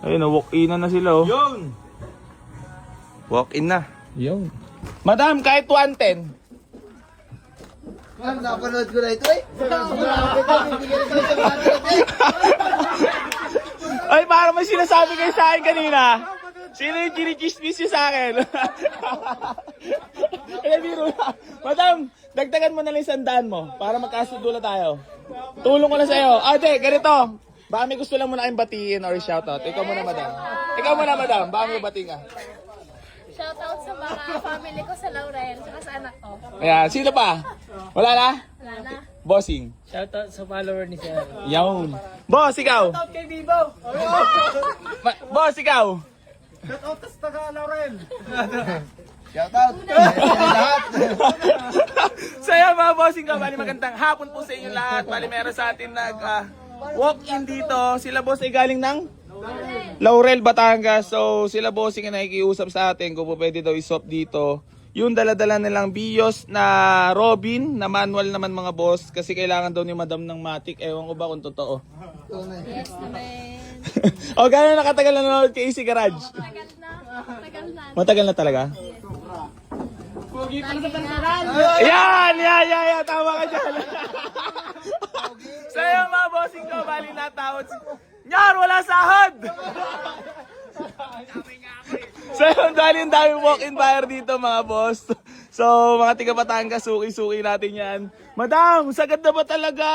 Ayun, oh, walk-in na sila oh. Yun! Walk-in na. Yun. Madam, kahit 110. Ma'am, napanood ko na ito eh. Ay, parang may sinasabi kayo sa akin kanina. Sino yung chinichismis nyo sa akin? Eh, biro na. Madam, dagdagan mo na lang yung sandaan mo para magkasudula tayo. Tulong ko na sa'yo. Ate, ganito. Baka may gusto lang mo na kayong batiin or shoutout. Ikaw muna, madam. Ikaw muna, madam. Baka may batiin ka. Shoutout sa mga family ko sa Laurel, saka sa anak ko. Ayan, sino pa? Wala na? Wala na. Bossing. Shoutout sa follower ni Sir. Yawn. Boss, ikaw. Shoutout kay Bibo! Ma- boss, ikaw. Shoutout sa taga Laurel! Shout out. Lahat. so yan mga bossing ko, bali magandang hapon po sa inyo lahat. Bali meron sa atin nag ah, walk-in dito. Sila boss ay galing ng Laurel, Batangas. So sila bossing ay nakikiusap sa atin kung pwede daw iswap dito. Yung daladala nilang bios na Robin, na manual naman mga boss. Kasi kailangan daw ni Madam ng Matic. Ewan ko ba kung totoo. Yes naman. o gano'n nakatagal na nanonood kay Easy Garage? Tagal na. Tagal na. Matagal na talaga? Yan, yan, yan, yan. Tama ka dyan. yung mga bossing ko, bali natawad. Nyar, wala sahod! so yung dali yung dami walk-in buyer dito mga boss. So mga tiga Batangas, suki-suki natin yan. Madam, sagad na ba talaga?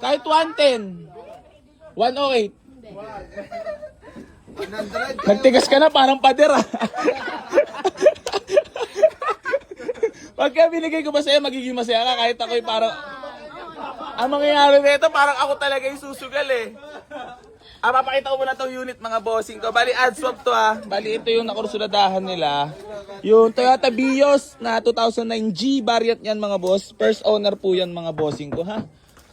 Kahit 110. 108. Nagtigas ka na parang pader ah. Pagka binigay ko ba sa'yo, magiging masaya ka kahit ako'y parang... Ang mangyayari nito, parang ako talaga yung susugal eh. Ah, papakita ko muna tong unit mga bossing ko. Bali, ad swap to ah. Bali, ito yung nakursuladahan nila. Yung Toyota Vios na 2009G variant yan mga boss. First owner po yan mga bossing ko ha.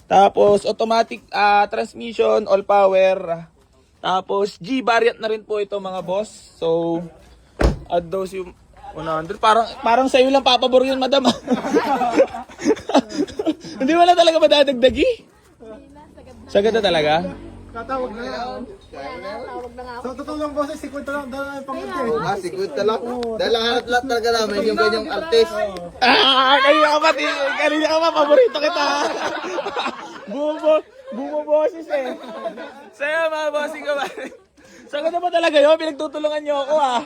Tapos, automatic ah, transmission, all power. Tapos, G variant na rin po ito mga boss. So, add those yung 100. Parang, parang sa'yo lang papabor yun, madam. ah. Hindi na talaga madadagdagi? Na. Sagad na. Sagad na talaga? Tatawag na na. Na ako. So, totoo lang boses, 50 lang dala yung pangkante. Ah, si Kwenta lang. Dahil lahat lahat talaga namin yung ganyang artist. Ah, kanina ka ti- kanina ka pa, paborito kita. Bumo, bumo boses eh. Sa'yo mga bossing ko ba? Sagad na ba talaga yun? Pinagtutulungan niyo ako ah.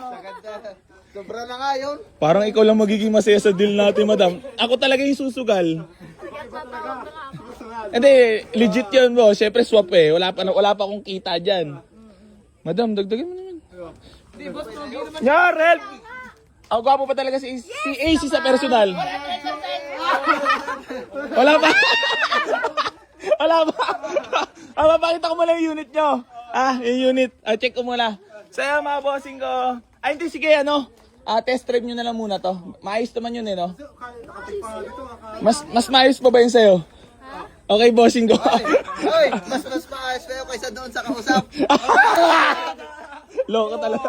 Sobra na nga yun. Parang ikaw lang magiging masaya sa deal natin, madam. Ako talaga yung susugal. Hindi, legit yun mo. Siyempre swap eh. Wala pa, wala pa akong kita dyan. Madam, dagdagan mo naman. Yeah, help! Ang gwapo pa talaga si, si AC sa personal. Wala pa. Wala pa. Ah, mapakita ko muna yung unit nyo. Ah, yung unit. Ah, check ko muna. Sa'yo mga bossing ko. Ay, hindi, sige, ano. Ah, test drive nyo na lang muna to. Maayos naman yun eh, no? Mas, mas maayos pa ba yun sa'yo? Okay, bossing ko. Hoy, mas mas maayos kayo kaysa doon sa kausap. Loko talaga.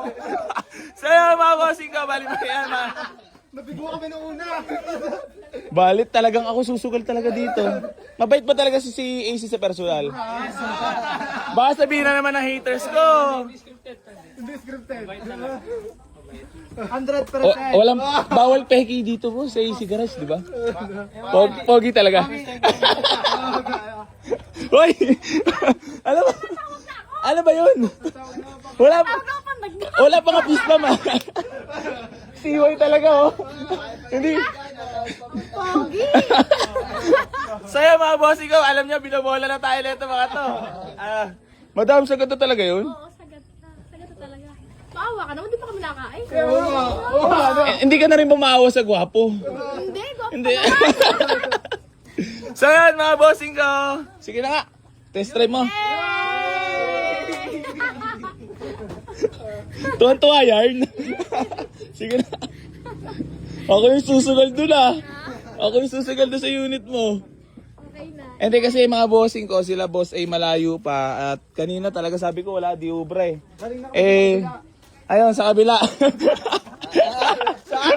Sa'yo mga bossing ko, bali mo yan ha. Nabigo kami nung una. Balit talagang ako susugal talaga dito. Mabait ba talaga si, si AC sa personal? Baka sabihin na naman ng haters ko. Hindi scripted. 100%. O, walang bawal peki dito po sa AC Garage, di ba? Pog, pogi talaga. Hoy! ano ba? Ano ba yun? Wala pa. Wala pa nga peace bomb. Siway talaga oh. Hindi. Saya mga bossing ko, alam niyo binobola na tayo nito mga to. Ah, madam, sagot na talaga yun? Oo, na. Sagad na talaga. Maawa ka naman. Di pa kami nakain. Eh, hindi ka na rin pumaawa sa gwapo. Hindi. Gwapo Hindi. so yan mga bossing ko. Sige na nga. Test drive mo. Tuwan-tuwa yarn. Sige na. Ako yung susugal dun ah. Ako yung susugal dun sa unit mo. Okay na. Hindi kasi mga bossing ko, sila boss ay malayo pa. At kanina talaga sabi ko wala di ubra eh. Eh, ayun sa kabila. Saan?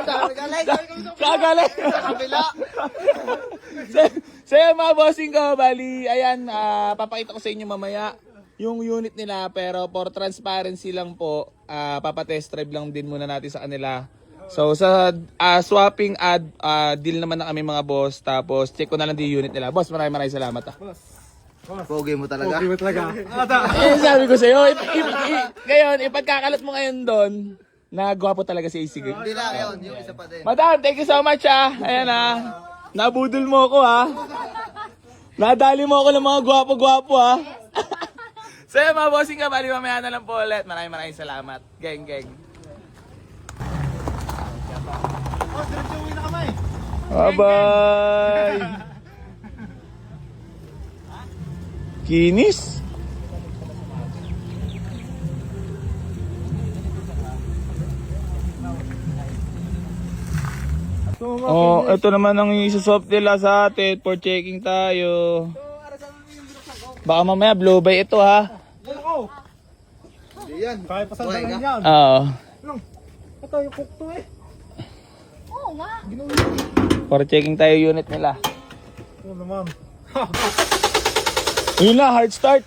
Saan galing? sa kabila. so, yun, mga bossing ko, bali, ayan, ah, papakita ko sa inyo mamaya yung unit nila pero for transparency lang po, ah papatest drive lang din muna natin sa kanila. So sa ah, swapping ad ah, deal naman na kami mga boss tapos check ko na lang din yung unit nila. Boss, maraming maraming salamat ah. Pogi mo talaga. Hindi mo talaga. Eh, sabi ko sa'yo, ip, ip, i- ngayon, ipagkakalat mo ngayon doon, na gwapo talaga si AC. Hindi lang yun, yung isa pa din. Madam, thank you so much ah. Ayan ah. Nabudol mo ako ah. Nadali mo ako ng mga gwapo-gwapo ah. so yun mga bossing ka, bali mamaya na lang po ulit. Maraming maraming salamat. Geng, geng. Oh, diretso uwi na kami. Bye-bye. Kinis? Oh, ito naman ang isuswap nila sa atin for checking tayo. Baka mamaya blow by ito ha. Hindi yan. Kaya pa sa ka. yan. Oo. Ito yung cook to eh. Oo nga. For checking tayo unit nila. Oo naman. Yun na, hard start.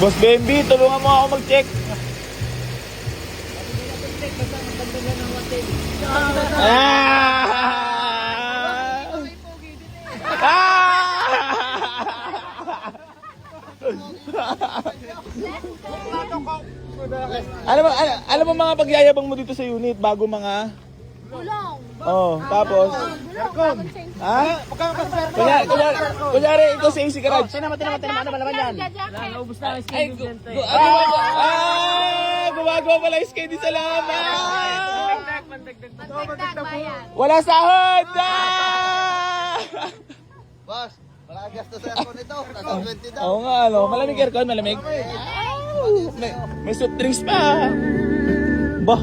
Boss Bambi, tulungan mo ako mag-check. Ah! Alam mo, alam, alam mo mga pagyayabang mo dito sa unit bago mga Bulong. Oh, tapos Bulong. Bago change. ha? Kunyari, kunyari, kunyari ikaw sa AC Garage. Tinama, tinama, tinama, ano malaman yan? Jacket. Naubos na ang Ay, gu- gu- ah, gumagawa, ah, gumagawa pala yung schedule sa laban. Magdagdag bayan. Wala sahod! Ah! Boss, sa aircon ito. Nasa 20 daw. Oo nga, ano, malamig aircon, malamig. May, may soft drinks pa. Bah.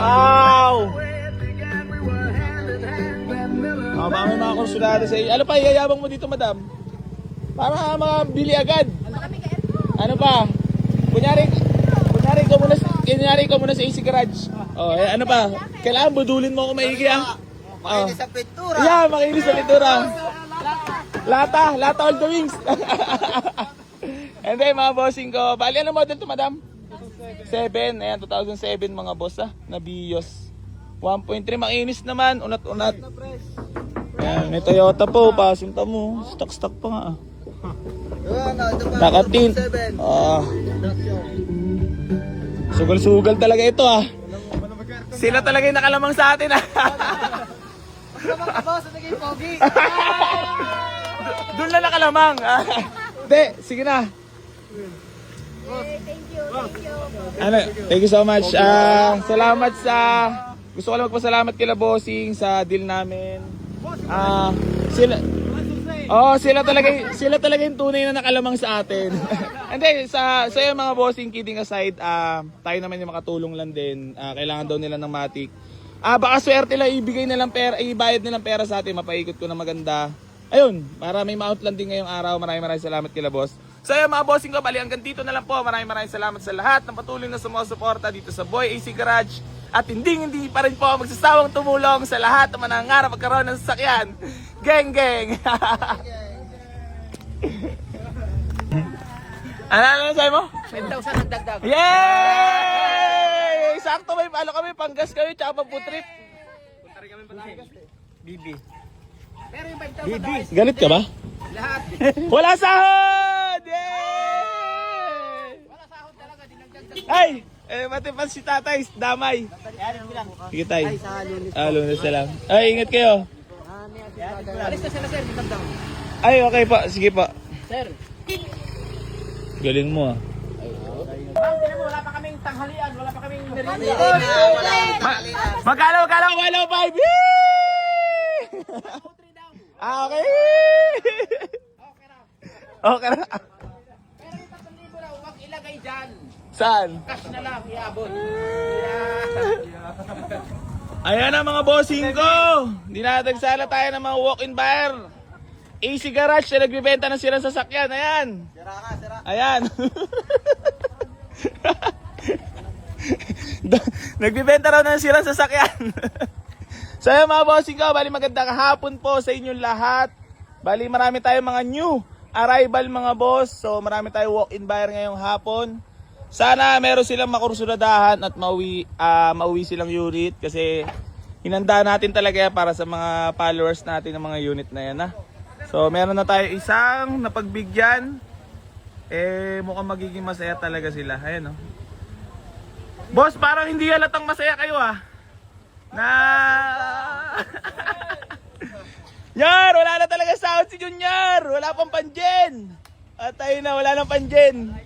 Ow! Baka may mga konsulado sa iyo. Ano pa, iyayabang mo dito, madam? Para makabili agad. Ka. Ano pa? Kunyari, kunyari ikaw muna, kunyari ikaw muna sa AC Garage. Oh, eh, ano pa? Kailangan budulin mo ako maigi ah. Oh. Makinis sa pintura. Yeah, makinis sa pintura. Lata, lata all the wings. And then mga bossing ko, bali ano model to madam? 7, ayan 2007 mga boss ah, na Bios. 1.3 makinis naman, unat-unat. Ayan, may Toyota po, pasinta mo. Stock-stock pa nga ah. Yun, oh, ito pa. Nakatin. 7. Ah. Sugal-sugal talaga ito ah. Sila talaga yung nakalamang sa atin ah. Boss, naging pogi. Doon na nakalamang. Hindi, sige na. Thank you, thank you. Ano, thank you so much. Ah, salamat sa gusto ko lang magpasalamat kila Bossing sa deal namin. Ah, sila Oh, sila talaga sila talaga yung tunay na nakalamang sa atin. Hindi sa sa yung mga bossing kidding aside, ah tayo naman yung makatulong lang din. Ah, kailangan daw nila ng matik. Ah, baka swerte lang ibigay nilang pera, ibayad nilang pera sa atin, mapaikot ko na maganda. Ayun, para may mount lang din ngayong araw. Maraming maraming salamat kila boss. So yun mga bossing ko, bali hanggang dito na lang po. Maraming maraming salamat sa lahat ng patuloy na sumusuporta dito sa Boy AC Garage. At hindi hindi pa rin po magsasawang tumulong sa lahat ng manangarap magkaroon ng sasakyan. Geng geng! ano ano sabi mo? 10,000 ang dagdag. Yay! Sakto may ano kami, panggas kami, tsaka pang trip. Bibi. Galit ka ba? Lahat. Wala sahod! Yay! Wala sahod talaga, dinagdag. Ay! Eh, pati pa si tatay, damay. Sige tay. Ah, lunes na lang. Ay, ingat kayo. Alis na sila, sir. Dagdag. Ay, okay pa. Sige pa. Sir. Galing mo ah. Wala pa kaming tanghalian. Wala pa kaming merienda. Magkano, magkano? 105! Yay! ah, okay. Okay na. Pero yung 3,000 na huwag ilagay dyan. Saan? Cash na lang. Iabot. Ayan na mga bossing ko! Dinadagsala tayo ng mga walk-in buyer. AC Garage na nagbibenta ng sirang sasakyan. Ayan. Sira ka, sira. Ayan. Nagbibenta raw ng sirang sasakyan. so ayan mga bossing ko, bali magandang hapon po sa inyong lahat. Bali marami tayong mga new arrival mga boss. So marami tayong walk-in buyer ngayong hapon. Sana meron silang makursuladahan at mauwi, ah, mauwi silang unit kasi hinanda natin talaga para sa mga followers natin ng mga unit na yan. Ha? So meron na tayo isang napagbigyan. Eh mukhang magiging masaya talaga sila. Ayan oh. Boss, parang hindi halatang masaya kayo ah. Na... Yar, wala na talaga sound si Junior. Wala pang panjen. At ayun na, wala nang panjen.